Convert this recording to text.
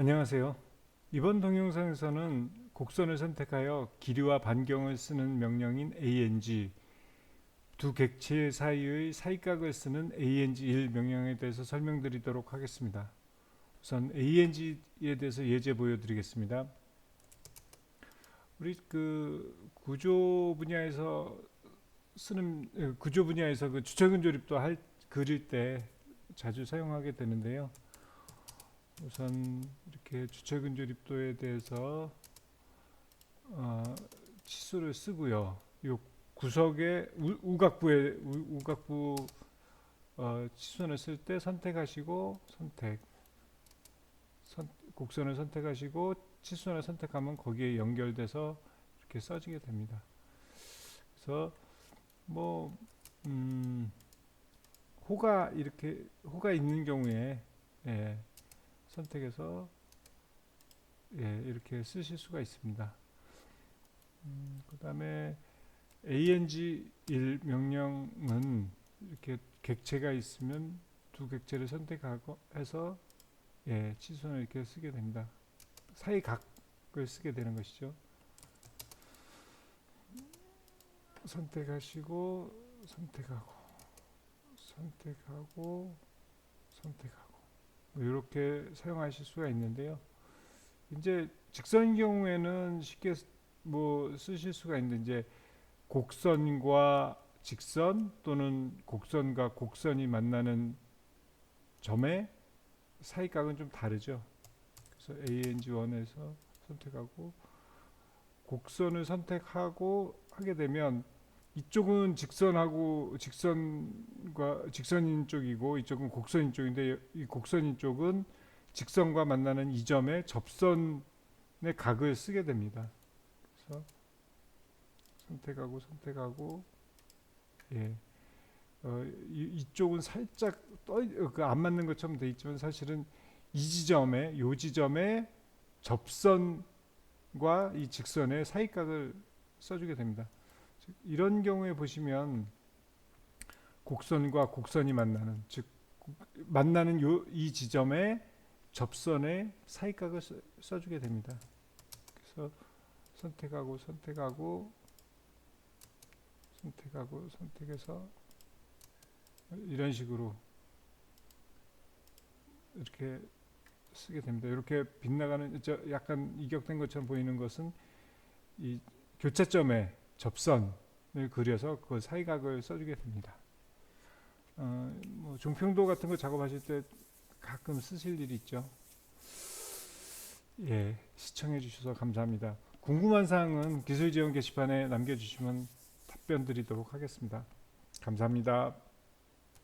안녕하세요. 이번 동영상에서는 곡선을 선택하여 길이와 반경을 쓰는 명령인 ANG 두 객체 사이의 사이각을 쓰는 ANG1 명령에 대해서 설명드리도록 하겠습니다. 우선 ANG에 대해서 예제 보여드리겠습니다. 우리 그 구조 분야에서 쓰는 에, 구조 분야에서 그 주체근 조립도 할 그릴 때 자주 사용하게 되는데요. 우선 이렇게 주체근 조 립도에 대해서 어, 치수를 쓰고요. 요 구석에 우, 우각부에 우, 우각부 어, 치수를 쓸때 선택하시고 선택 선, 곡선을 선택하시고 치수를 선택하면 거기에 연결돼서 이렇게 써지게 됩니다. 그래서 뭐 음, 호가 이렇게 호가 있는 경우에 예, 선택해서 예, 이렇게 쓰실 수가 있습니다. 음, 그 다음에 ANG1 명령은 이렇게 객체가 있으면 두 객체를 선택하고 해서 예, 치수는 이렇게 쓰게 됩니다. 사이각을 쓰게 되는 것이죠. 선택하시고 선택하고 선택하고 선택하고 이렇게 사용하실 수가 있는데요. 이제 직선인 경우에는 쉽게 쓰- 뭐 쓰실 수가 있는데 이제 곡선과 직선 또는 곡선과 곡선이 만나는 점의 사이각은 좀 다르죠. 그래서 ANG1에서 선택하고 곡선을 선택하고 하게 되면 이쪽은 직선하고 직선과 직선인 쪽이고 이쪽은 곡선인 쪽인데 이 곡선인 쪽은 직선과 만나는 이 점에 접선의 각을 쓰게 됩니다. 그래서 선택하고 선택하고 예. 어, 이, 이쪽은 살짝 떠안 맞는 것처럼 돼 있지만 사실은 이 지점에 요 지점에 접선과 이 직선의 사이각을 써주게 됩니다. 즉, 이런 경우에 보시면 곡선과 곡선이 만나는 즉 고- 만나는 요 이 지점에 접선의 사이각을 써, 써주게 됩니다. 그래서 선택하고 선택하고 선택하고 선택해서 이런 식으로 이렇게 쓰게 됩니다. 이렇게 빗나가는 저 약간 이격된 것처럼 보이는 것은 이 교차점에 접선을 그려서 그 사이각을 써주게 됩니다. 어, 뭐 종평도 같은 거 작업하실 때 가끔 쓰실 일이 있죠. 예, 시청해 주셔서 감사합니다. 궁금한 사항은 기술 지원 게시판에 남겨주시면 답변 드리도록 하겠습니다. 감사합니다.